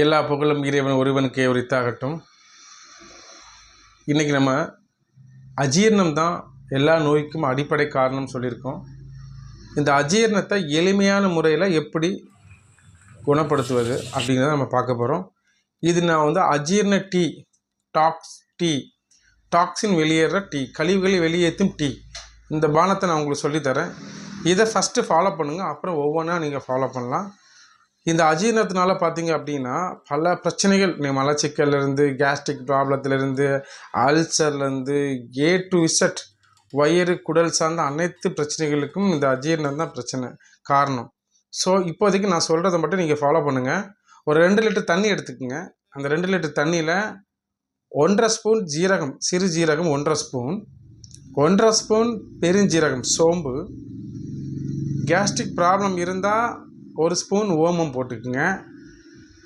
எல்லா புகழும் இறைவன் ஒருவனுக்கே உரித்தாகட்டும். இன்றைக்கி நம்ம அஜீரணம் தான் எல்லா நோய்க்கும் அடிப்படை காரணம் சொல்லியிருக்கோம். இந்த அஜீரணத்தை எளிமையான முறையில் எப்படி குணப்படுத்துவது அப்படிங்கிறத நம்ம பார்க்க போகிறோம் இது நான் வந்து அஜீரண டீ டாக்ஸ் டீ டாக்ஸின் வெளியேற டீ கழிவுகளை வெளியேற்றும் டீ. இந்த பானத்தை நான் உங்களுக்கு சொல்லித்தரேன் இதை ஃபஸ்ட்டு ஃபாலோ பண்ணுங்கள் அப்புறம் ஒவ்வொன்றா நீங்கள் ஃபாலோ பண்ணலாம். இந்த அஜீரணத்தினால பார்த்தீங்க அப்படின்னா பல பிரச்சனைகள் நீ மலச்சிக்கல்லேருந்து கேஸ்ட்ரிக் ப்ராப்ளத்துலேருந்து அல்சர்லேருந்து ஏ டு இசட் வயிறு குடல் சார்ந்த அனைத்து பிரச்சனைகளுக்கும் இந்த அஜீரணம் தான் பிரச்சனை காரணம். ஸோ இப்போதைக்கு நான் சொல்கிறத மட்டும் நீங்கள் ஃபாலோ பண்ணுங்கள் ஒரு ரெண்டு லிட்டர் தண்ணி எடுத்துக்கோங்க. அந்த ரெண்டு லிட்டர் தண்ணியில் ஒன்றரை ஸ்பூன் ஜீரகம் சிறு ஜீரகம் ஒன்றரை ஸ்பூன் ஒன்றரை ஸ்பூன் பெருஞ்சீரகம் சோம்பு கேஸ்ட்ரிக் ப்ராப்ளம் இருந்தால் ஒரு ஸ்பூன் ஓமம் போட்டுக்குங்க.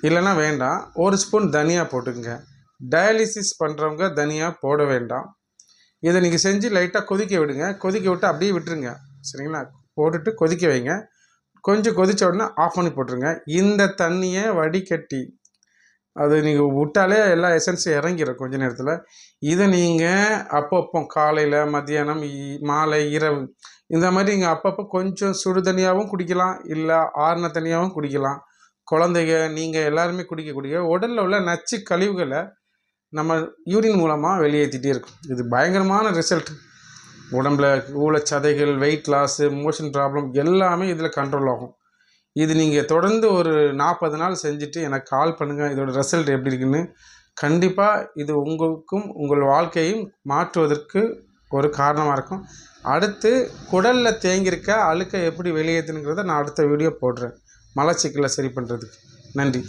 இல்லைன்னா வேண்டாம். ஒரு ஸ்பூன் தனியா போட்டுக்குங்க. டயாலிசிஸ் பண்ணுறவங்க தனியாக போட வேண்டாம். இதை நீங்கள் செஞ்சு லைட்டாக கொதிக்க விடுங்க. கொதிக்க விட்டு அப்படியே விட்டுருங்க. சரிங்களா? போட்டுட்டு கொதிக்க வைங்க. கொஞ்சம் கொதித்த உடனே ஆஃப் பண்ணி போட்டுருங்க. இந்த தண்ணியை வடிகட்டி அது நீங்கள் விட்டாலே எல்லா எசன்ஸும் இறங்கிடும் கொஞ்ச நேரத்தில். இதை நீங்கள் அப்பப்போ காலையில் மத்தியானம் மாலை இரவு இந்த மாதிரி நீங்கள் அப்பப்போ கொஞ்சம் சுடு தனியாகவும் குடிக்கலாம் இல்லை ஆறுன தனியாகவும் குடிக்கலாம். குழந்தைங்க நீங்கள் எல்லாருமே குடிக்க குடிக்க உடலில் உள்ள நச்சு கழிவுகளை நம்ம யூரின் மூலமாக வெளியேற்றிட்டே இருக்கும். இது பயங்கரமான ரிசல்ட் உடம்புல ஊழச்சதைகள் வெயிட் லாஸு மோஷன் ப்ராப்ளம் எல்லாமே இதில் கண்ட்ரோல் ஆகும். இது நீங்கள் தொடர்ந்து ஒரு நாற்பது நாள் செஞ்சுட்டு எனக்கு கால் பண்ணுங்கள் இதோட ரிசல்ட் எப்படி இருக்குன்னு. கண்டிப்பாக இது உங்களுக்கும் உங்கள் வாழ்க்கையும் மாற்றுவதற்கு ஒரு காரணமாக இருக்கும். அடுத்து குடலில் தேங்கியிருக்க அழுக்கை எப்படி வெளியேற்றுனுங்கிறத நான் அடுத்த வீடியோ போடுறேன். மலச்சிக்கலை சரி பண்ணுறதுக்கு நன்றி.